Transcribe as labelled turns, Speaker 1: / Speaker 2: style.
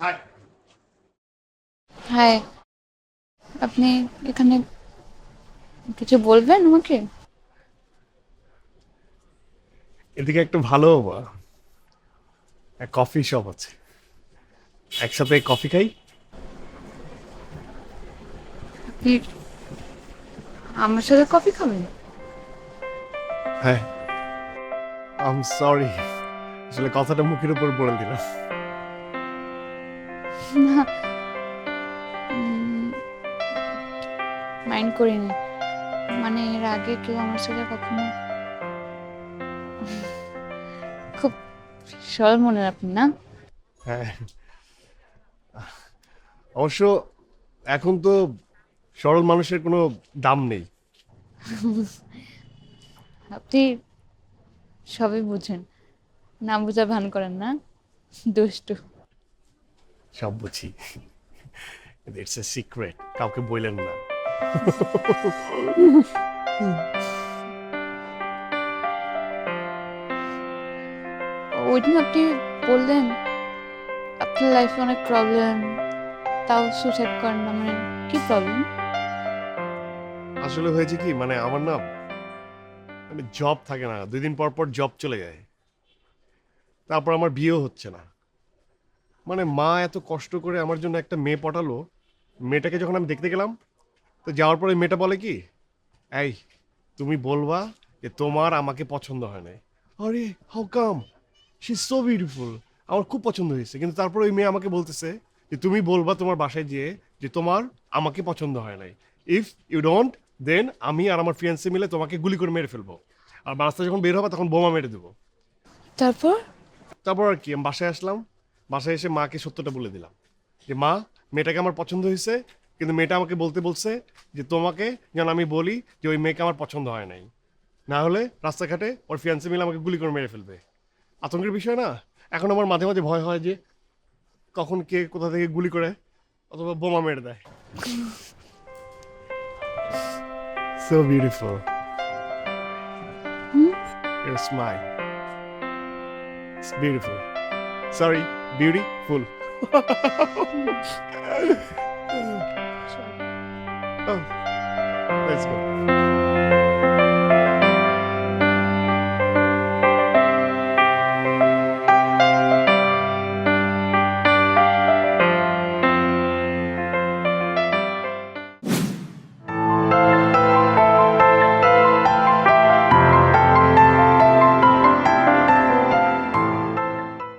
Speaker 1: High
Speaker 2: high আপনি এখানে কিছু বলবেন আমাকে?
Speaker 1: এদিকে একটু ভালো কফি শপ আছে। একসাথে কফি খাই?
Speaker 2: আপনি আমার সাথে কফি খাবেন?
Speaker 1: হ্যাঁ। আম সরি আসলে কথাটা মুখের উপর বলে দিলাম।
Speaker 2: না মাইন্ড করিনি। মানে এর আগে কেউ আমার সাথে কখনো খুব সরল মনের আপনি না?
Speaker 1: হ্যাঁ। অবশ্য এখন তো সরল মানুষের কোনো দাম নেই।
Speaker 2: আপনি সবই বুঝেন। না বুঝা ভান করেন না। দুষ্টু।
Speaker 1: সব বুঝি। ইটস এ সিক্রেট কাউকে বললেন না।
Speaker 2: ওই দিন আপনি বললেন আপনার লাইফে অনেক প্রবলেম তাও সুসাইড করেন না মানে কি প্রবলেম
Speaker 1: আসলে হয়েছে কি মানে আমার না মানে জব থাকে না দুই দিন পর পর জব চলে যায়। তারপর আমার বিয়েও হচ্ছে না। মানে মা এত কষ্ট করে আমার জন্য একটা মেয়ে পটালো। মেয়েটাকে যখন আমি দেখতে গেলাম তো যাওয়ার পরে মেয়েটা বলে কি এই তুমি বলবা যে তোমার আমাকে পছন্দ হয় নাই। আরে how come she so beautiful আমার খুব পছন্দ হয়েছে। কিন্তু তারপর ওই মেয়ে আমাকে বলতেছে যে তুমি বলবা তোমার বাসায় যেয়ে যে তোমার আমাকে পছন্দ হয় নাই। ইফ ইউ ডোন্ট দেন আমি আর আমার ফিয়ান্সি মিলে তোমাকে গুলি করে মেরে ফেলব। আর রাস্তা যখন বের হবে তখন বোমা মেরে দেবো।
Speaker 2: তারপর?
Speaker 1: তারপর আর কি আমি বাসায় আসলাম। বাসায় এসে মাকে সত্যটা বলে দিলাম। যে মা মেয়েটাকে আমার পছন্দ হয়েছে কিন্তু মেয়েটা আমাকে বলতে বলছে যে তোমাকে যেন আমি বলি যে ওই মেয়েকে আমার পছন্দ হয় নাই। না হলে রাস্তাঘাটে ওর ফিয়ান্সি মিলে আমাকে গুলি করে মেরে ফেলবে। আতঙ্কের বিষয় না? এখন আমার মাঝে মাঝে ভয় হয় যে কখন কে কোথা থেকে গুলি করে অথবা বোমা মেরে দেয়। So beautiful Your smile. It's beautiful. Sorry, beautiful. oh, let's go.